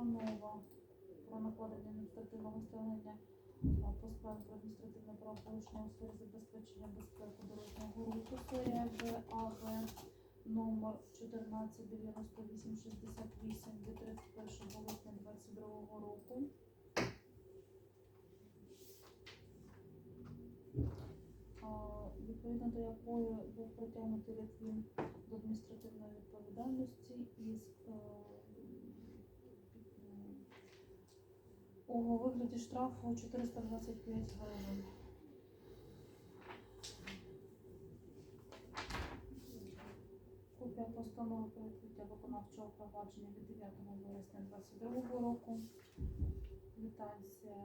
постанова про накладення адміністративного стягнення по справі про адміністративне правопорушення у сфері забезпечення безпеки дорожнього руху серія БАВ номер 149868 від 31 липня 2022 року. Відповідно до якої був притягнутий Литвин до у вигляді штрафу 425 гривень. Копія постанови про відкриття виконавчого провадження від 9 вересня 2022 року. Квитанція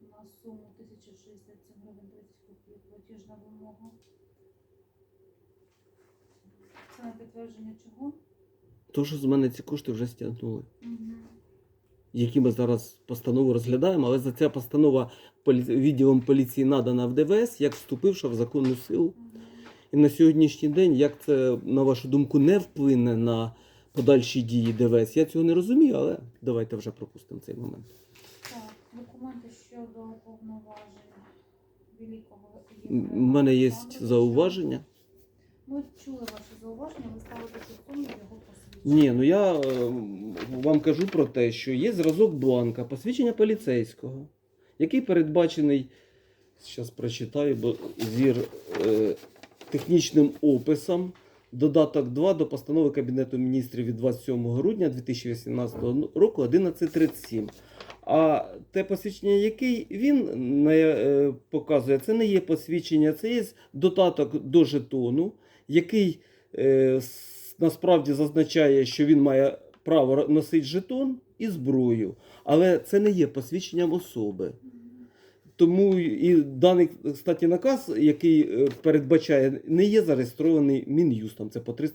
на суму 1067 гривень 30 копійок платіжна вимога. Це на підтвердження чого? То, що з мене ці кошти вже стягнули. Які ми зараз постанову розглядаємо, але за ця постанова відділом поліції надана в ДВС, як вступивши в законну силу. І на сьогоднішній день, як це, на вашу думку, не вплине на подальші дії ДВС, я цього не розумію, але давайте вже пропустимо цей момент. Так, документи щодо повноважень великого У мене є зауваження. Ми чули ваші зауваження, ви ставите під його посвідчення. Ні, ну я е, вам кажу про те, що є зразок бланка, посвідчення поліцейського, який передбачений, зараз прочитаю, бо зір е, технічним описом. Додаток 2 до постанови Кабінету міністрів від 27 грудня 2018 року 1137. А те посвідчення, який він не, показує, це не є посвідчення, це є додаток до жетону, який е, насправді зазначає, що він має право носити жетон і зброю, але це не є посвідченням особи. Тому і даний кстати, наказ, який е, передбачає, не є зареєстрований Мін'юстом. Це по